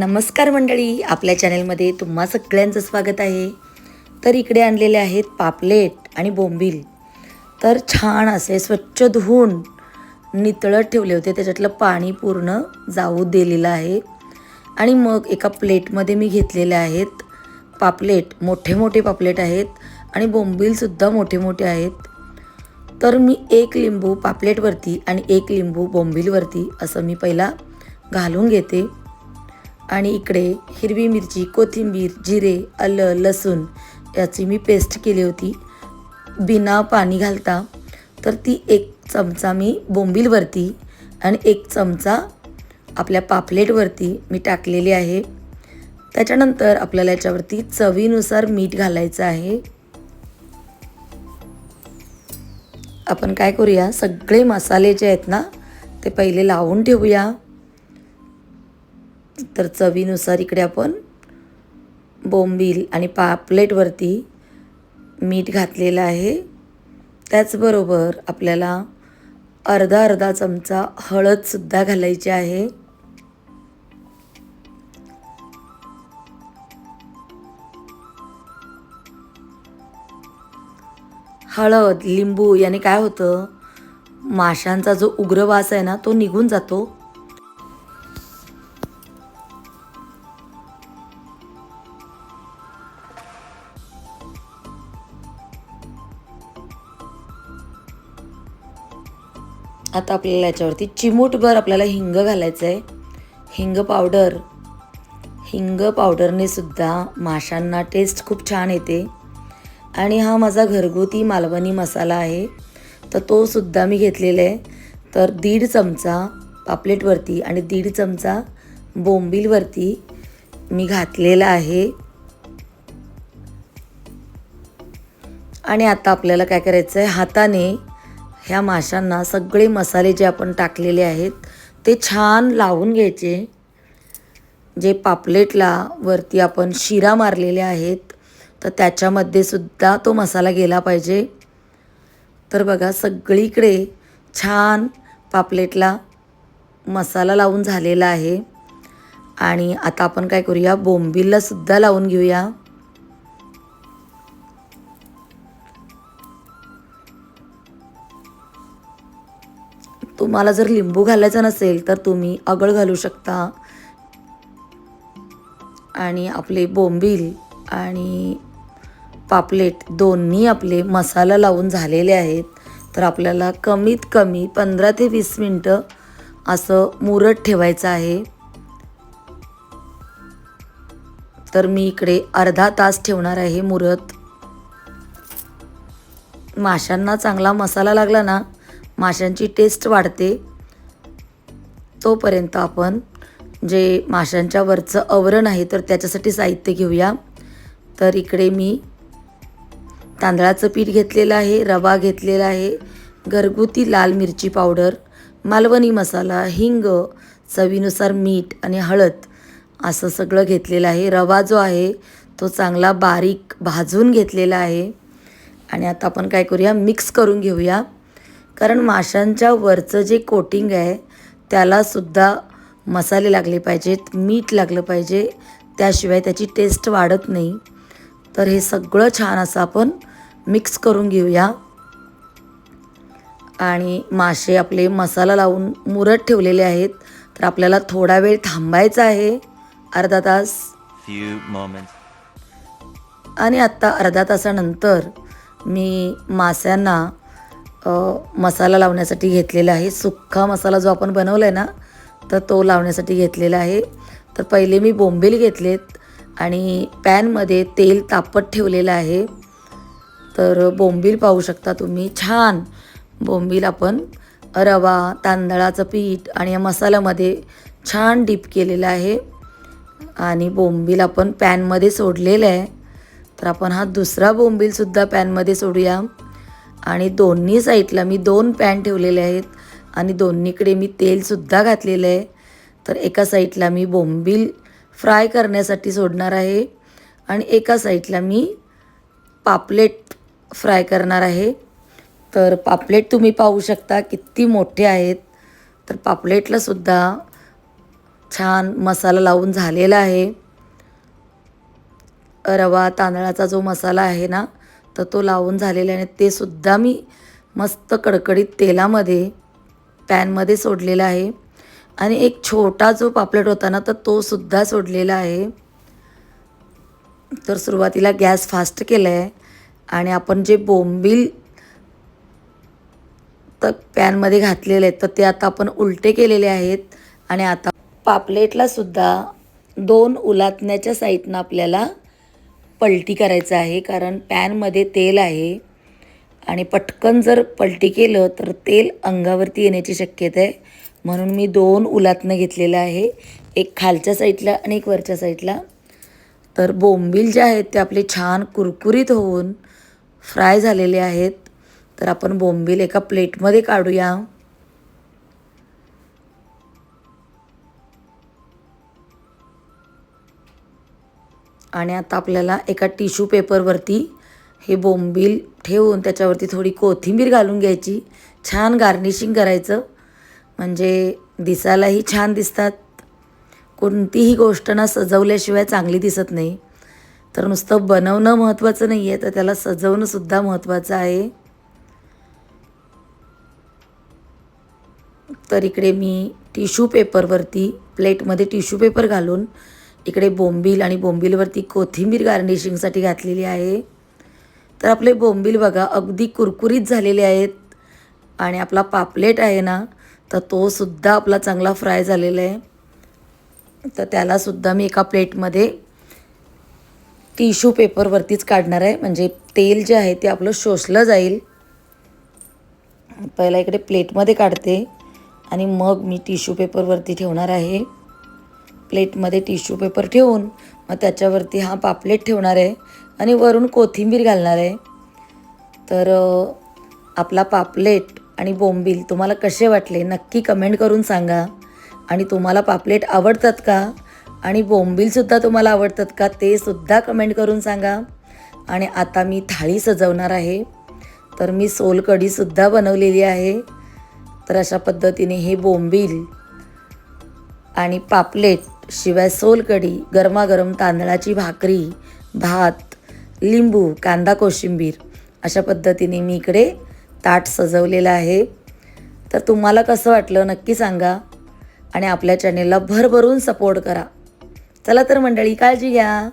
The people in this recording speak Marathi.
नमस्कार मंडळी आपल्या चॅनलमध्ये तुम्हा सगळ्यांचं स्वागत आहे. तर इकडे आणलेले आहेत पापलेट आणि बोंबील. तर छान असे स्वच्छ धुवून नितळत ठेवले होते. त्याच्यातलं पाणी पूर्ण जाऊ दिलेलं आहे. आणि मग एका प्लेटमध्ये मी घेतलेले आहेत पापलेट. मोठे मोठे पापलेट आहेत आणि बोंबीलसुद्धा मोठे मोठे आहेत. तर मी एक लिंबू पापलेटवरती आणि एक लिंबू बोंबीलवरती असं मी पहिला घालून घेते. आणि इकडे हिरवी मिरची कोथिंबीर जिरे आलं लसूण याची मी पेस्ट केली होती. बिना पाणी घालता. तर ती एक चमचा मी बोंबीलवरती आणि एक चमचा आपल्या पापलेटवरती मी टाकलेली आहे. त्याच्यानंतर आपल्याला याच्यावरती चवीनुसार मीठ घालायचं आहे. आपण काय करूया? सगळे मसाले जे आहेत ना ते पहिले लावून ठेवूया. तर चवीनुसार इकडे आपण बोंबील आणि पापलेटवरती मीठ घातलेलं आहे. त्याचबरोबर आपल्याला अर्धा अर्धा चमचा हळदसुद्धा घालायची आहे. हळद लिंबू याने काय होतं? माशांचा जो उग्र वास आहे ना तो निघून जातो. आता आपल्याला याच्यावरती चिमूटभर आपल्याला हिंग घालायचं आहे हिंग पावडर हिंग पावडरने सुद्धा माशांना टेस्ट खूप छान येते. आणि हा माझा घरगुती मालवणी मसाला आहे. तर तो सुद्धा मी घेतलेला आहे. तर दीड चमचा पापलेटवरती आणि दीड चमचा बोंबीलवरती मी घातलेला आहे. आणि आता आपल्याला काय करायचं आहे हाताने ह्या माशांना सगळे मसाले जे आपण टाकलेले आहेत ते छान लावून घ्यायचे. जे पापलेटला वरती आपण शिरा मारलेले आहेत तर त्याच्यामध्ये सुद्धा तो मसाला गेला पाहिजे. तर बघा सगळीकडे छान पापलेटला मसाला लावून झालेला आहे. आणि आता आपण काय करूया बोंबीलला सुद्धा लावून घेऊया. तुम्हाला जर लिंबू घालायचं नसेल तर तुम्ही अगळ घालू शकता. आणि आपले बोंबील आणि पापलेट दोन्ही आपले मसाला लावून झालेले आहेत. तर आपल्याला कमीत कमी पंधरा ते वीस मिनटं असं मुरत ठेवायचं आहे. तर मी इकडे अर्धा तास ठेवणार आहे मुरत. माशांना चांगला मसाला लागला ना माशांची टेस्ट वाढते. तोपर्यंत आपण जे माशांच्या वरचं आवरण आहे तर त्याच्यासाठी साहित्य घेऊया. तर इकडे मी तांदळाचं पीठ घेतलेलं आहे रवा घेतलेला आहे घरगुती लाल मिरची पावडर मालवणी मसाला हिंग चवीनुसार मीठ आणि हळद असं सगळं घेतलेलं आहे. रवा जो आहे तो चांगला बारीक भाजून घेतलेला आहे. आणि आता आपण काय करूया मिक्स करून घेऊया. कारण माशांच्या वरचं जे कोटिंग आहे त्यालासुद्धा मसाले लागले पाहिजेत मीठ लागलं पाहिजे त्याशिवाय त्याची टेस्ट वाढत नाही. तर हे सगळं छान असं आपण मिक्स करून घेऊया. आणि मासे आपले मसाला लावून मुरत ठेवलेले आहेत. तर आपल्याला थोडा वेळ थांबायचा आहे. अर्धा तास. आणि आत्ता अर्धा तासानंतर मी मास्यांना अ, मसाला लावण्यासाठी घेतलेला आहे. सुक्का मसाला जो आपण बनवला आहे ना तर तो लावण्यासाठी घेतलेला आहे. तर पहिले मी बोंबील घेतलेत आणि पॅनमध्ये तेल तापत ठेवलेलं आहे. तर बोंबील पाहू शकता तुम्ही. छान! बोंबील आपण रवा तांदळाचं पीठ आणि या मसाल्यामध्ये छान डीप केलेलं आहे. आणि बोंबील आपण पॅनमध्ये सोडलेलं आहे. तर आपण हा दुसरा बोंबीलसुद्धा पॅनमध्ये सोडूया. आणि दोन्ही साईडला मी दोन पॅन ठेवलेले आहेत आणि दोन्हीकडे मी तेलसुद्धा घातलेलं आहे. तर एका साईडला मी बोंबील फ्राय करण्यासाठी सोडणार आहे आणि एका साईडला मी पापलेट फ्राय करणार आहे. तर पापलेट तुम्ही पाहू शकता किती मोठे आहेत. तर पापलेटलासुद्धा छान मसाला लावून झालेला आहे. रवा तांदळाचा जो मसाला आहे ना तर तो लावून झालेला आहे ते सुद्धा मी मस्त कडकडीत तेलामध्ये पॅनमध्ये सोडलेला आहे. आणि एक छोटा जो पापलेट होता ना तर तो सुद्धा सोडलेला आहे. तर सुरुवातीला गॅस फास्ट केला आहे आणि आपण जे बोंबील तर पॅनमध्ये घातलेले आहेत तर ते आता आपण उलटे केलेले आहेत. आणि आता पापलेटला सुद्धा दोन उलातण्याच्या साईडनं आपल्याला पलटी करायचं आहे कारण पॅनमध्ये तेल आहे. आणि पटकन जर पलटी केलं तर तेल अंगावरती येण्याची शक्यता आहे. म्हणून मी दोन उलातनं घेतलेलं आहे. एक खालच्या साईडला आणि एक वरच्या साईडला. तर बोंबील जे आहेत ते आपले छान कुरकुरीत होऊन फ्राय झालेले आहेत. तर आपण बोंबील एका प्लेटमध्ये काढूया. आणि आता आपल्याला एका टिश्यू पेपरवरती हे बोंबील ठेवून त्याच्यावरती थोडी कोथिंबीर घालून घ्यायची. छान गार्निशिंग करायचं. म्हणजे दिसायलाही छान दिसतात. कोणतीही गोष्ट ना सजवल्याशिवाय चांगली दिसत नाही. तर नुसतं बनवणं महत्त्वाचं नाही आहे तर त्याला सजवणंसुद्धा महत्त्वाचं आहे. तर इकडे मी टिश्यू पेपरवरती प्लेटमध्ये टिश्यू पेपर घालून इकडे बोंबील आणि बोंबीलवरती कोथिंबीर गार्निशिंगसाठी घातलेली आहे. तर आपले बोंबील बघा अगदी कुरकुरीत झालेले आहेत. आणि आपला पापलेट आहे ना तर तो सुद्धा आपला चांगला फ्राय झालेला आहे. तर त्यालासुद्धा मी एका प्लेटमध्ये टिश्यू पेपरवरतीच काढणार आहे. म्हणजे तेल जे आहे ते आपलं शोषलं जाईल. पहिला इकडे प्लेटमध्ये काढते. आणि मग मी टिश्यू पेपरवरती ठेवणार आहे. प्लेटमध्ये टिश्यू पेपर ठेवून मग त्याच्यावरती हा पापलेट ठेवणार आहे आणि वरून कोथिंबीर घालणार आहे. तर आपला पापलेट आणि बोंबील तुम्हाला कसे वाटले नक्की कमेंट करून सांगा. आणि तुम्हाला पापलेट आवडतात का? आणि बोंबीलसुद्धा तुम्हाला आवडतात का ते सुद्धा कमेंट करून सांगा. आणि आता मी थाळी सजवणार आहे. तर मी सोलकढीसुद्धा बनवलेली आहे. तर अशा पद्धतीने हे बोंबील आणि पापलेट शिवाय सोलकढी गरमागरम तांदळाची भाकरी भात लिंबू कांदा कोशिंबीर अशा पद्धतीने मी इकडे ताट सजवलेलं आहे. तर तुम्हाला कसं वाटलं नक्की सांगा आणि आपल्या चॅनेलला भरभरून सपोर्ट करा. चला तर मंडळी काळजी घ्या.